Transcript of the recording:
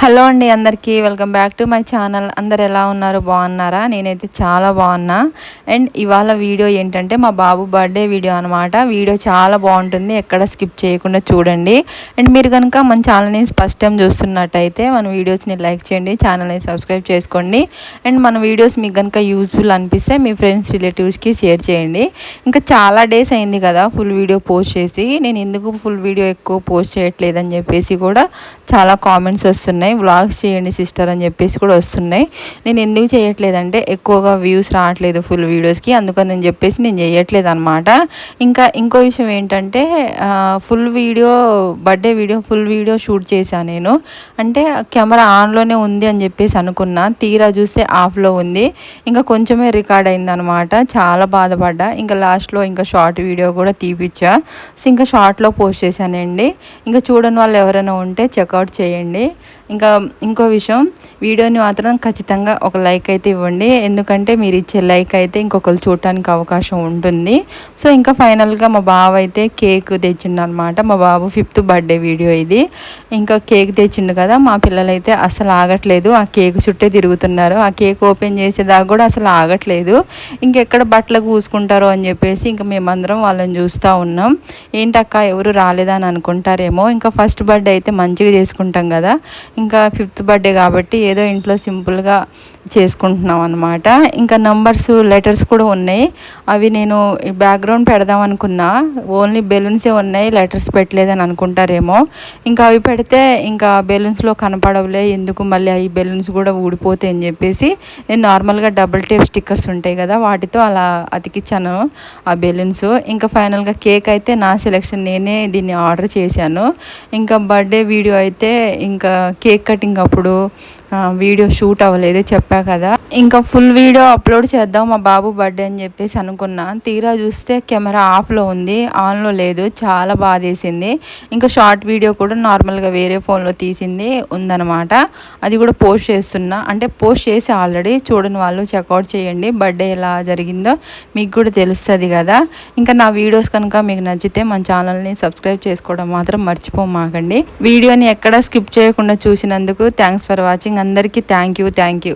Hello అండి అందరికీ welcome back to my channel. అందరు ఎలా ఉన్నారు? బాగున్నారా? నేనైతే చాలా బాగున్నా. అండ్ ఇవాళ వీడియో ఏంటంటే మా బాబు బర్త్డే వీడియో అనమాట వీడియో చాలా బాగుంటుంది. ఎక్కడ స్కిప్ చేయకుండా చూడండి. అండ్ మీరు కనుక మన ఛానల్ని ఫస్ట్ టైం చూస్తున్నట్టయితే మన వీడియోస్ని లైక్ చేయండి ఛానల్ని సబ్స్క్రైబ్ చేసుకోండి. అండ్ మన వీడియోస్ మీకు కనుక యూజ్ఫుల్ అనిపిస్తే మీ ఫ్రెండ్స్ రిలేటివ్స్కి షేర్ చేయండి. ఇంకా చాలా డేస్ అయింది కదా ఫుల్ వీడియో పోస్ట్ చేసి. నేను ఎందుకు ఫుల్ వీడియో ఎక్కువ పోస్ట్ చేయట్లేదని చెప్పేసి కూడా చాలా కామెంట్స్ వస్తున్నాయి. వస్తున్నాయి వ్లాగ్స్ చేయండి సిస్టర్ అని చెప్పేసి కూడా వస్తున్నాయి. నేను ఎందుకు చేయట్లేదంటే ఎక్కువగా వ్యూస్ రావట్లేదు ఫుల్ వీడియోస్కి అందుకని నేను చెప్పేసి నేను చేయట్లేదు అనమాట ఇంకా ఇంకో విషయం ఏంటంటే full video birthday video full video shoot చేశాను నేను. అంటే కెమెరా ఆన్లోనే ఉంది అని చెప్పేసి అనుకున్నా. తీరా చూస్తే ఆఫ్లో ఉంది. ఇంకా కొంచెమే రికార్డ్ అయిందనమాట చాలా బాధపడ్డా. ఇంకా లాస్ట్లో ఇంకా షార్ట్ వీడియో కూడా తీపిచ్చా. సో ఇంకా షార్ట్లో పోస్ట్ చేశానండి. ఇంకా చూడని వాళ్ళు ఎవరైనా ఉంటే చెక్అవుట్ చేయండి. ఇంకా ఇంకో విషయం వీడియోని మాత్రం ఖచ్చితంగా ఒక లైక్ అయితే ఇవ్వండి. ఎందుకంటే మీరు ఇచ్చే లైక్ అయితే ఇంకొకరు చూడటానికి అవకాశం ఉంటుంది. సో ఇంకా ఫైనల్గా మా బావ అయితే కేక్ తెచ్చిండు అనమాట మా బాబు ఫిఫ్త్ బర్త్డే వీడియో ఇది. ఇంకా కేక్ తెచ్చిండు కదా మా పిల్లలైతే అసలు ఆగట్లేదు. ఆ కేక్ చుట్టే తిరుగుతున్నారు. ఆ కేక్ ఓపెన్ చేసేదాకా కూడా అసలు ఆగట్లేదు. ఇంకెక్కడ బట్టలు కూసుకుంటారో అని చెప్పేసి ఇంకా మేమందరం వాళ్ళని చూస్తూ ఉన్నాం. ఏంటక్క ఎవరు రాలేదని అనుకుంటారేమో. ఇంకా ఫస్ట్ బర్త్డే అయితే మంచిగా చేసుకుంటాం కదా. ఇంకా ఫిఫ్త్ బర్త్డే కాబట్టి ఏదో ఇంట్లో సింపుల్గా చేసుకుంటున్నాం అనమాట ఇంకా నంబర్స్ లెటర్స్ కూడా ఉన్నాయి. అవి నేను బ్యాక్గ్రౌండ్ పెడదాం అనుకున్నా. ఓన్లీ బెలూన్సే ఉన్నాయి లెటర్స్ పెట్టలేదని అనుకుంటారేమో. ఇంకా అవి పెడితే ఇంకా బెలూన్స్లో కనపడవులే ఎందుకు మళ్ళీ అవి బెలూన్స్ కూడా ఊడిపోతాయి అని చెప్పేసి నేను నార్మల్గా డబుల్ టేప్ స్టిక్కర్స్ ఉంటాయి కదా వాటితో అలా అతికిచ్చాను ఆ బెలూన్స్ ఇంకా ఫైనల్గా కేక్ అయితే నా సెలెక్షన్ నేనే దీన్ని ఆర్డర్ చేశాను. ఇంకా బర్త్డే వీడియో అయితే ఇంకా కేక్ కేక్ కటింగ్ అప్పుడు వీడియో షూట్ అవ్వలేదు చెప్పా కదా. ఇంకా ఫుల్ వీడియో అప్లోడ్ చేద్దాం మా బాబు బర్త్డే అని చెప్పేసి అనుకున్నా. తీరా చూస్తే కెమెరా ఆఫ్లో ఉంది ఆన్లో లేదు చాలా బాధేసింది ఇంకా షార్ట్ వీడియో కూడా నార్మల్గా వేరే ఫోన్లో తీసింది ఉందనమాట అది కూడా పోస్ట్ చేస్తున్నా. అంటే పోస్ట్ చేసి ఆల్రెడీ చూడని వాళ్ళు చెక్అవుట్ చేయండి బర్త్డే ఎలా జరిగిందో మీకు కూడా తెలుస్తుంది కదా. ఇంకా నా వీడియోస్ కనుక మీకు నచ్చితే మన ఛానల్ని సబ్స్క్రైబ్ చేసుకోవడం మాత్రం మర్చిపోమాకండి. వీడియోని ఎక్కడ స్కిప్ చేయకుండా చూసినందుకు థ్యాంక్స్ ఫర్ వాచింగ్. అందరికీ థ్యాంక్ యూ థ్యాంక్ యూ.